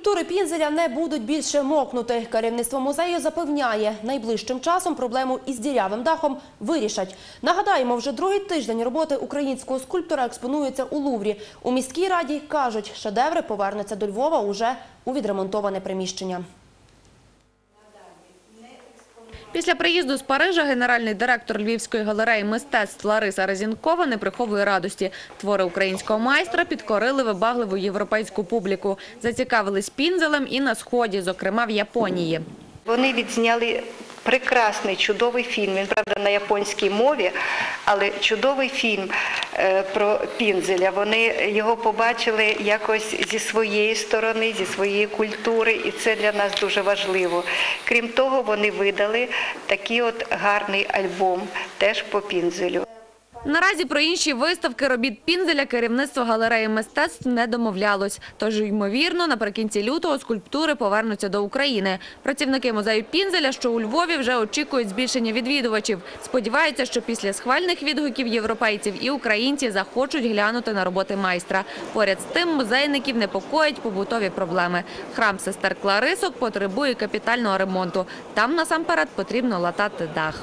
Скульптури Пінзеля не будуть більше мокнути. Керівництво музею запевняє, найближчим часом проблему із дірявим дахом вирішать. Нагадаємо, вже другий тиждень роботи українського скульптора експонуються у Луврі. У міській раді кажуть, шедеври повернуться до Львова уже у відремонтоване приміщення. Після приїзду з Парижа генеральний директор Львівської галереї мистецтв Лариса Резінкова не приховує радості. Твори українського майстра підкорили вибагливу європейську публіку. Зацікавились пінзелем і на сході, зокрема в Японії. Вони відзняли прекрасний, чудовий фільм. Він правда на японській мові, але чудовий фільм е, про Пінзеля. Вони його побачили якось зі своєї сторони, зі своєї культури, і це для нас дуже важливо. Крім того, вони видали такий от гарний альбом теж по Пінзелю. Наразі про інші виставки робіт Пінзеля керівництво галереї мистецтв не домовлялось. Тож, ймовірно, наприкінці лютого скульптури повернуться до України. Працівники музею Пінзеля, що у Львові, вже очікують збільшення відвідувачів. Сподіваються, що після схвальних відгуків європейців і українці захочуть глянути на роботи майстра. Поряд з тим музейників непокоять побутові проблеми. Храм сестер Кларисок потребує капітального ремонту. Там насамперед потрібно латати дах.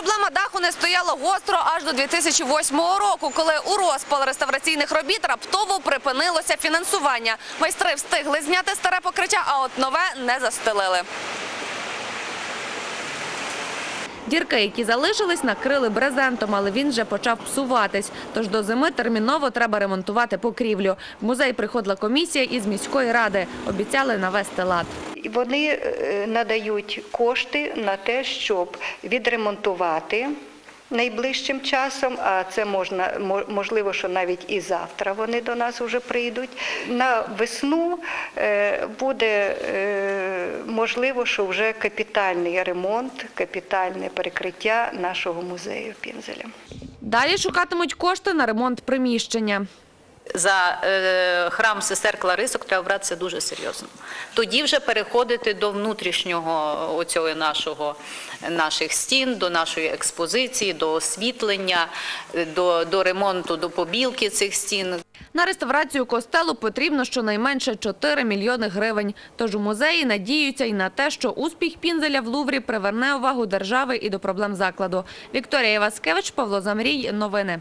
Проблема даху не стояла гостро аж до 2008 року, коли у розпал реставраційних робіт раптово припинилося фінансування. Майстри встигли зняти старе покриття, а от нове не застелили. Дірки, які залишились, накрили брезентом, але він вже почав псуватись. Тож до зими терміново треба ремонтувати покрівлю. В музей приходила комісія із міської ради. Обіцяли навести лад. Вони е, надають кошти на те, щоб відремонтувати найближчим часом, а це можна мо- можливо, що навіть і завтра вони до нас вже прийдуть. На весну е, буде е, можливо, що вже капітальний ремонт, капітальне перекриття нашого музею Пінзеля. Далі шукатимуть кошти на ремонт приміщення. За е, храм сестер Кларисок треба братися дуже серйозно. Тоді вже переходити до внутрішнього оцього нашого, наших стін, до нашої експозиції, до освітлення, е, до, до ремонту, до побілки цих стін. На реставрацію костелу потрібно щонайменше 4 мільйони гривень. Тож у музеї надіються і на те, що успіх Пінзеля в Луврі приверне увагу держави і до проблем закладу. Вікторія Іваскевич, Павло Замрій. Новини.